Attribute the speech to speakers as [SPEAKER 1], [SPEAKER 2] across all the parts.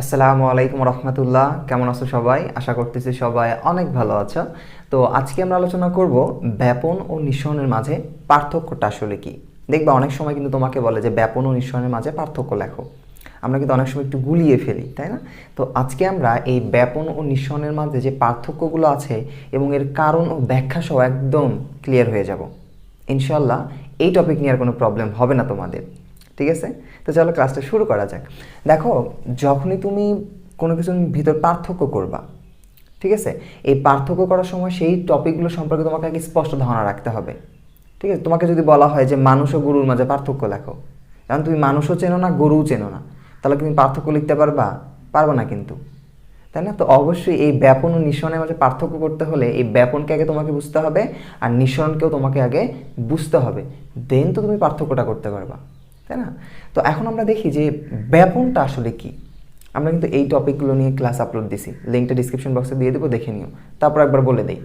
[SPEAKER 1] আসসালামু আলাইকুম রহমতুল্লাহ। কেমন আছো সবাই? আশা করতেছি সবাই অনেক ভালো আছো। তো আজকে আমরা আলোচনা করব ব্যাপন ও নিঃসরণের মাঝে পার্থক্যটা আসলে কি? দেখবা অনেক সময় কিন্তু তোমাকে বলে যে ব্যাপন ও নিঃসরণের মাঝে পার্থক্য লেখো। আমরা কিন্তু অনেক সময় একটু গুলিয়ে ফেলি, তাই না? তো আজকে আমরা এই ব্যাপন ও নিঃসরণের মাঝে যে পার্থক্যগুলো আছে এবং এর কারণ ও ব্যাখ্যা সহ একদম ক্লিয়ার হয়ে যাব। ইনশাল্লাহ এই টপিক নিয়ে আর কোনো প্রবলেম হবে না তোমাদের। ঠিক আছে? তো চলো ক্লাসটা শুরু করা যাক। দেখো, যখনই তুমি কোনো কিছুর ভিতর পার্থক্য করবা, ঠিক আছে? এই পার্থক্য করার সময় সেই টপিকগুলো সম্পর্কে তোমাকে আগে স্পষ্ট ধারণা রাখতে হবে। ঠিক আছে? তোমাকে যদি বলা হয় যে মানুষ ও গরুর মাঝে পার্থক্য লেখো। কারণ তুমি মানুষও চেনো না, গরুও চেনো না। তাহলে তুমি পার্থক্য লিখতে পারবা? পারবে না কিন্তু। তাই না? তো অবশ্যই এই ব্যাপন ও নিঃসরণের মাঝে পার্থক্য করতে হলে এই ব্যাপনকে আগে তোমাকে বুঝতে হবে, আর নিঃসরণকেও তোমাকে আগে বুঝতে হবে। দেন তো তুমি পার্থক্যটা করতে পারবা। তাই না? তো এখন আমরা দেখি যে ব্যাপনটা আসলে কি। আমরা কিন্তু এই টপিকগুলো নিয়ে ক্লাস আপলোড দিছি। লিঙ্কটা ডিসক্রিপশন বক্সে দিয়ে দেবো, দেখে নিও। তারপর একবার বলে দিই।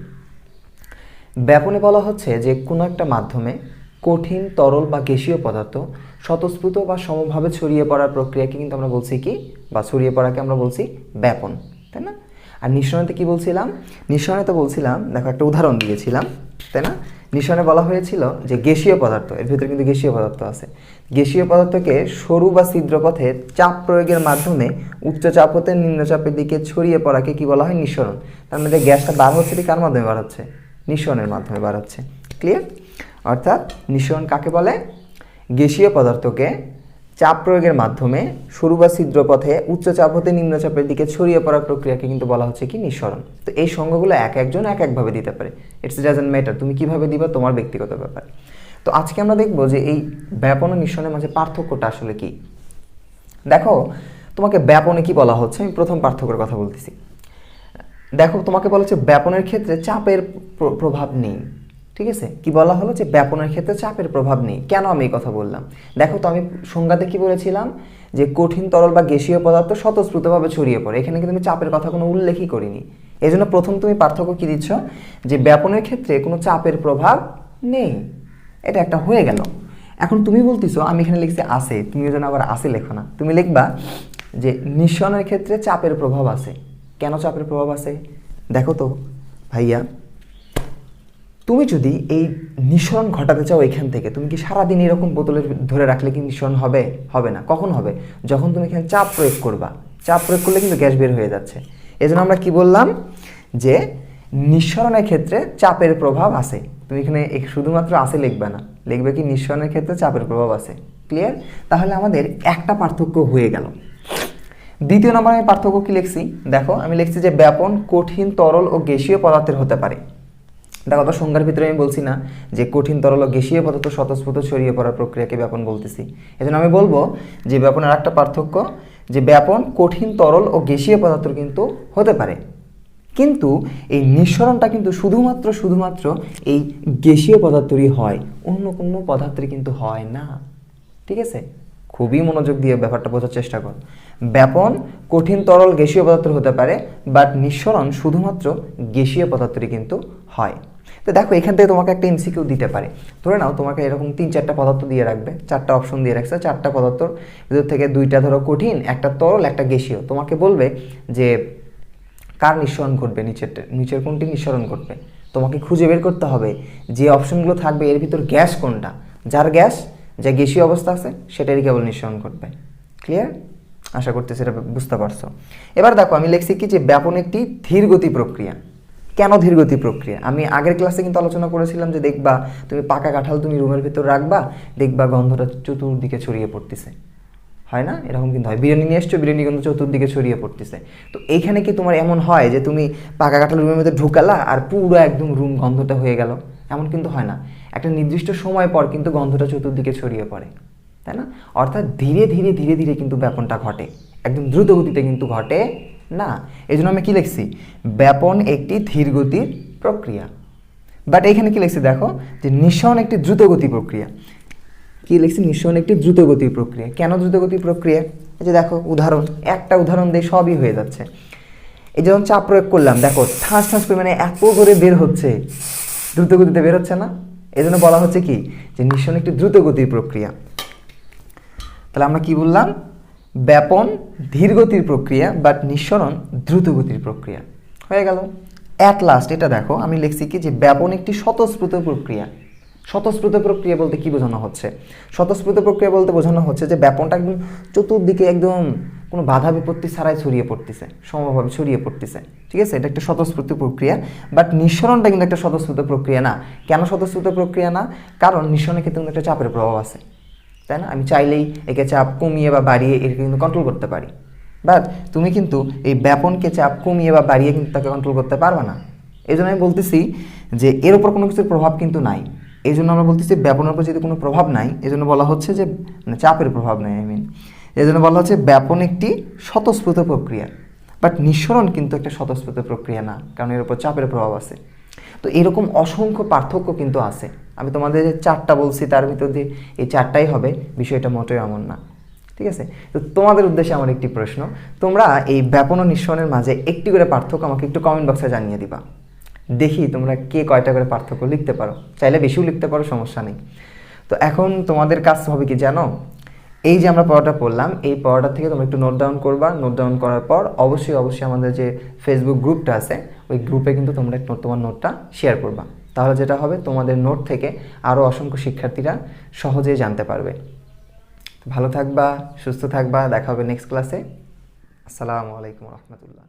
[SPEAKER 1] ব্যাপনে বলা হচ্ছে যে কোনো একটা মাধ্যমে কঠিন, তরল বা গ্যাসীয় পদার্থ স্বতঃস্ফূর্ত বা সমভাবে ছড়িয়ে পড়ার প্রক্রিয়াকে কিন্তু আমরা বলছি কি? বা ছড়িয়ে পড়াকে আমরা বলছি ব্যাপন, তাই না? আর নিঃসরণতে কি বলছিলাম? নিঃসরণে তো বলছিলাম, দেখো একটা উদাহরণ দিয়েছিলাম, তাই না? নিঃসরণে বলা হয়েছিল যে গ্যাসীয় পদার্থ, এর ভিতরে কিন্তু গ্যাসীয় পদার্থ আছে। গ্যাসীয় পদার্থকে সরু বা ছিদ্র পথে চাপ প্রয়োগের মাধ্যমে উচ্চ চাপ হতে নিম্নচাপের দিকে ছড়িয়ে পড়াকে কি বলা হয়? নিঃসরণ। তার মধ্যে গ্যাসটা বার হচ্ছে কার মাধ্যমে বাড়াচ্ছে নিঃসরণের মাধ্যমে বাড়াচ্ছে ক্লিয়ার অর্থাৎ নিঃসরণ কাকে বলে? গ্যাসীয় পদার্থকে চাপ প্রয়োগের মাধ্যমে সরু বা ছিদ্র পথে উচ্চ চাপ হতে নিম্ন চাপের দিকে ছড়িয়ে পড়ার প্রক্রিয়াকে কিন্তু বলা হচ্ছে কি নিঃসরণ। তো এই সংজ্ঞাগুলো এক একজন এক একভাবে দিতে পারে। ইটস ডাজেন্ট ম্যাটার তুমি কীভাবে দিবা তোমার ব্যক্তিগত ব্যাপার। তো আজকে আমরা দেখব যে এই ব্যাপন ও নিঃসরণের মাঝে পার্থক্যটা আসলে কি। দেখো, তোমাকে ব্যাপনে কি বলা হচ্ছে? আমি প্রথম পার্থক্যের কথা বলতেছি। দেখো, তোমাকে বলা হচ্ছে ব্যাপনের ক্ষেত্রে চাপের প্র- প্রভাব নেই। ঠিক আছে? কি বলা হলো যে ব্যাপনের ক্ষেত্রে চাপের প্রভাব নেই। কেন আমি এই কথা বললাম? দেখো তো আমি সংজ্ঞাতে কি বলেছিলাম? যে কঠিন তরল বা গ্যাসীয় পদার্থ স্বতঃস্ফূর্তভাবে ছড়িয়ে পড়ে। এখানে কিন্তু আমি চাপের কথা কোনো উল্লেখই করিনি। এই জন্য প্রথম তুমি পার্থক্য কি দিচ্ছ? যে ব্যাপনের ক্ষেত্রে কোনো চাপের প্রভাব নেই। এটা একটা হয়ে গেল। এখন তুমি বলতেছো, আমি এখানে লিখছি আছে, তুমি যেন আবার আছে লেখো না। তুমি লিখবা যে নিঃসরণের ক্ষেত্রে চাপের প্রভাব আছে। কেন চাপের প্রভাব আছে? দেখো তো, ভাইয়া তুমি যদি এই নিঃসরণ ঘটাতে চাও এখান থেকে, তুমি কি সারাদিন এরকম বোতলে ধরে রাখলে কি নিঃসরণ হবে? হবে না। কখন হবে? যখন তুমি এখানে চাপ প্রয়োগ করবা। চাপ প্রয়োগ করলে কিন্তু গ্যাস বের হয়ে যাচ্ছে। এজন্য আমরা কি বললাম? যে নিঃসরণের ক্ষেত্রে চাপের প্রভাব আছে। তুমি এখানে শুধুমাত্র আছে লিখবে না। লিখবে কি নিঃসরণের ক্ষেত্রে চাপের প্রভাব আছে। ক্লিয়ার তাহলে আমাদের একটা পার্থক্য হয়ে গেল। দ্বিতীয় নম্বর আমি পার্থক্য কি লিখছি? দেখো, আমি লিখছি যে ব্যাপন, কঠিন, তরল ও গ্যাসীয় পদার্থের হতে পারে। দেখো তো সংজ্ঞার ভিতরে আমি বলছি না যে কঠিন তরল ও গ্যাসীয় পদার্থ স্বতঃস্ফূর্ত ছড়িয়ে পড়ার প্রক্রিয়াকে ব্যাপন বলতেছি। এজন্য আমি বলব যে ব্যাপনের একটা পার্থক্য, যে ব্যাপন, কঠিন তরল ও গ্যাসীয় পদার্থ কিন্তু হতে পারে। কিন্তু এই নিঃসরণটা কিন্তু শুধুমাত্র শুধুমাত্র এই গ্যাসীয় পদার্থরই হয়, অন্য কোনো পদার্থের কিন্তু হয় না। ঠিক আছে? খুবই মনোযোগ দিয়ে ব্যাপারটা বোঝার চেষ্টা কর। ব্যাপন, কঠিন তরল গ্যাসীয় পদার্থ হতে পারে, বাট নিঃসরণ শুধুমাত্র গ্যাসীয় পদার্থরই কিন্তু হয়। তো দেখো, এখান থেকে তোমাকে একটা এমসিকিউ দিতে পারে। ধরে নাও, তোমাকে এরকম তিন, চারটা পদার্থ দিয়ে রাখবে। চারটা অপশন দিয়ে রাখছে। চারটা পদার্থর ভিতর থেকে দুইটা ধরো কঠিন, একটা তরল, একটা গ্যাসীয়। তোমাকে বলবে যে, কার নিঃসরণ ঘটবে নিচের নিচের কোনটি নিঃসরণ ঘটবে? তোমাকে খুঁজে বের করতে হবে যে অপশনগুলো থাকবে, এর ভিতর গ্যাস কোনটা? যার গ্যাস, যা গ্যাসীয় অবস্থা আছে, সেটারই কেবল নিঃসরণ ঘটবে। ক্লিয়ার আশা করতে সেটা বুঝতে পারছ। এবার দেখো, আমি লিখছি কি যে, ব্যাপন একটি ধীরগতি প্রক্রিয়া। কেন ধীরগতি প্রক্রিয়া? আমি আগের ক্লাসে কিন্তু আলোচনা করেছিলাম যে দেখবা তুমি পাকা কাঁঠাল তুমি রুমের ভিতর রাখবা, দেখবা গন্ধটা চতুর্দিকে ছড়িয়ে পড়তেছে। হয় না? এরকম কিন্তু হয়। বিরিয়ানি নিয়ে এসছো, বিরিয়ানি কিন্তু চতুর্দিকে ছড়িয়ে পড়তেছে। তো এইখানে কি তোমার এমন হয় যে তুমি পাকা কাঁঠাল রুমের মধ্যে ঢুকালা আর পুরো একদম রুম গন্ধটা হয়ে গেল? এমন কিন্তু হয় না। একটা নির্দিষ্ট সময় পর কিন্তু গন্ধটা চতুর্দিকে ছড়িয়ে পড়ে। তাই না? অর্থাৎ ধীরে ধীরে ধীরে ধীরে কিন্তু ব্যাপনটা ঘটে। একদম দ্রুত গতিতে কিন্তু ঘটে। না এই জন্য আমি কি লিখছি? ব্যাপন একটি ধীরগতির প্রক্রিয়া। বাট এখানে কি লিখছি দেখো? যে নিঃসরণ একটি দ্রুতগতি প্রক্রিয়া। কি লিখছি? নিঃসরণ একটি দ্রুতগতির প্রক্রিয়া। কেন দ্রুতগতির প্রক্রিয়া? এই যে দেখো, উদাহরণ। একটা উদাহরণ দিয়ে সবই হয়ে যাচ্ছে। এই যখন চাপ প্রয়োগ করলাম, দেখো, ঠাঁস ঠাঁস করে মানে এত করে বের হচ্ছে। দ্রুতগতিতে বের হচ্ছে না? এই জন্য বলা হচ্ছে কি? যে নিঃসরণ একটি দ্রুতগতির প্রক্রিয়া। তাহলে আমরা কি বললাম? ব্যাপন ধীরগতির প্রক্রিয়া বাট নিঃসরণ দ্রুতগতির প্রক্রিয়া। হয়ে গেল। অ্যাট লাস্ট এটা দেখো, আমি লিখছি কি যে ব্যাপন একটি স্বতঃস্ফূর্ত প্রক্রিয়া। স্বতঃস্ফূর্ত প্রক্রিয়া বলতে কি বোঝানো হচ্ছে? স্বতঃস্ফূর্ত প্রক্রিয়া বলতে বোঝানো হচ্ছে যে ব্যাপনটা একদম চতুর্দিকে একদম কোনো বাধা বিপত্তি ছাড়াই ছড়িয়ে পড়তেছে, সমভাবে ছড়িয়ে পড়তেছে। ঠিক আছে? এটা একটা স্বতঃস্ফূর্ত প্রক্রিয়া বাট নিঃসরণটা কিন্তু একটা স্বতঃস্ফূর্ত প্রক্রিয়া না। কেন স্বতঃস্ফূর্ত প্রক্রিয়া না? কারণ নিঃসরণের ক্ষেত্রে কিন্তু একটা চাপের প্রভাব আছে। তাই না? আমি চাইলেই একে চাপ কমিয়ে বা বাড়িয়ে একে কিন্তু কন্ট্রোল করতে পারি। বাট তুমি কিন্তু এই ব্যাপনকে চাপ কমিয়ে বা বাড়িয়ে কিন্তু তাকে কন্ট্রোল করতে পারবে না। এই জন্য আমি বলতেছি যে এর উপর কোনো কিছুর প্রভাব কিন্তু নাই। এই জন্য আমরা বলতেছি ব্যাপনের উপর যদি কোনো প্রভাব নাই, এই জন্য বলা হচ্ছে যে মানে চাপের প্রভাব নাই আই মিন এই জন্য বলা হচ্ছে ব্যাপন একটি স্বতঃস্ফূর্ত প্রক্রিয়া। বাট নিঃসরণ কিন্তু একটা স্বতঃস্ফূর্ত প্রক্রিয়া না, কারণ এর উপর চাপের প্রভাব আছে। তো এরকম অসংখ্য পার্থক্য কিন্তু আছে। আমি তোমাদের যে চারটা বলছি, তার ভিতর দিয়ে এই চারটাই হবে, বিষয়টা মোটেও এমন না। ঠিক আছে? তো তোমাদের উদ্দেশ্যে আমার একটি প্রশ্ন। তোমরা এই ব্যাপন ও নিঃসরণের মাঝে একটি করে পার্থক্য আমাকে একটু কমেন্ট বক্সে জানিয়ে দিবা। দেখি তোমরা কে কয়টা করে পার্থক্য লিখতে পারো। চাইলে বেশিও লিখতে পারো, সমস্যা নেই। তো এখন তোমাদের কাজ হবে কি জানো? এই যে আমরা পড়াটা পড়লাম, এই পড়াটা থেকে তোমরা একটু নোট ডাউন করবা। নোট ডাউন করার পর অবশ্যই অবশ্যই আমাদের যে ফেসবুক গ্রুপটা আছে ওই গ্রুপে কিন্তু তোমরা তোমার নোটটা শেয়ার করবা। তাহলে যেটা হবে, তোমাদের নোট থেকে আরও অসংখ্য শিক্ষার্থীরা সহজেই জানতে পারবে। ভালো থাকবা, সুস্থ থাকবা, দেখা হবে নেক্সট ক্লাসে আসসালামু আলাইকুম রহমতুল্লাহ।